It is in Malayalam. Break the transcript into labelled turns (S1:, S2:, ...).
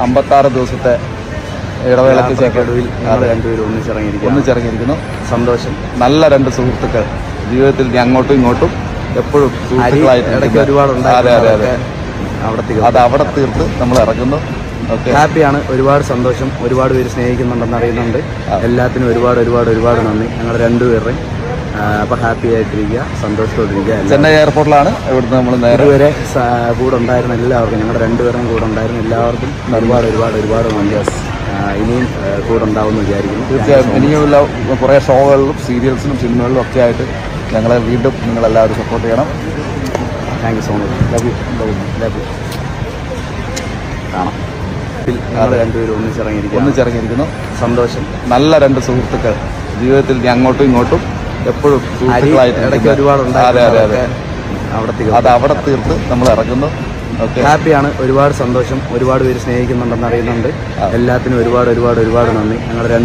S1: അമ്പത്താറ് ദിവസത്തെ ഇടവേളയ്ക്ക്
S2: ഞങ്ങൾ രണ്ടുപേരും ഒന്നിച്ചിറങ്ങിയിരിക്കുന്നു
S1: ഒന്നിച്ചിറങ്ങിയിരിക്കുന്നു.
S2: സന്തോഷം.
S1: നല്ല രണ്ട് സുഹൃത്തുക്കൾ. ജീവിതത്തിൽ അങ്ങോട്ടും ഇങ്ങോട്ടും എപ്പോഴും സുഹൃത്തുക്കളായിട്ട്
S2: ഇടയ്ക്ക് ഒരുപാട്
S1: അതെ അതെ അതെ.
S2: അവിടെ
S1: അത് അവിടെ തീർത്ത് നമ്മൾ ഇറങ്ങുന്നു.
S2: ഹാപ്പിയാണ്. ഒരുപാട് സന്തോഷം. ഒരുപാട് പേര് സ്നേഹിക്കുന്നുണ്ടെന്ന് അറിയുന്നുണ്ട്. എല്ലാത്തിനും ഒരുപാട് ഒരുപാട് ഒരുപാട് നന്ദി. ഞങ്ങൾ രണ്ടുപേരുടെയും അപ്പോൾ ഹാപ്പി ആയിട്ടിരിക്കുക സന്തോഷത്തോടിരിക്കുക
S1: ചെന്നൈ എയർപോർട്ടിലാണ് ഇവിടുന്ന് നമ്മൾ നേരെ
S2: കൂടെ ഉണ്ടായിരുന്ന എല്ലാവർക്കും ഞങ്ങളുടെ രണ്ടുപേരും കൂടെ ഉണ്ടായിരുന്ന എല്ലാവർക്കും ഒരുപാട് ഒരുപാട് ഒരുപാട് നന്ദി ആ, ഇനിയും കൂടെ ഉണ്ടാവുമെന്ന് വിചാരിക്കുന്നു.
S1: തീർച്ചയായും ഇനിയുള്ള കുറേ ഷോകളിലും സീരിയൽസിലും സിനിമകളിലും ഒക്കെ ആയിട്ട് ഞങ്ങളെ വീണ്ടും നിങ്ങളെല്ലാവരും സപ്പോർട്ട് ചെയ്യണം.
S2: Thank you so much
S1: love you
S2: love you കാണാം. രണ്ടുപേരും ഒന്നിച്ചിറങ്ങിയിരിക്കുന്നു
S1: ഒന്നിച്ചിറങ്ങിയിരിക്കുന്നു.
S2: സന്തോഷം.
S1: നല്ല രണ്ട് സുഹൃത്തുക്കൾ. ജീവിതത്തിൽ അങ്ങോട്ടും ഇങ്ങോട്ടും എപ്പോഴും
S2: ഇടയ്ക്ക് ഒരുപാട് അവിടെ
S1: അത് അവിടെ തീർത്ത് നമ്മൾ ഇറങ്ങുന്നു.
S2: ഹാപ്പിയാണ്. ഒരുപാട് സന്തോഷം. ഒരുപാട് പേര് സ്നേഹിക്കുന്നുണ്ടെന്ന് അറിയുന്നുണ്ട്. എല്ലാത്തിനും ഒരുപാട് ഒരുപാട് ഒരുപാട് നന്ദി. ഞങ്ങൾ രണ്ട്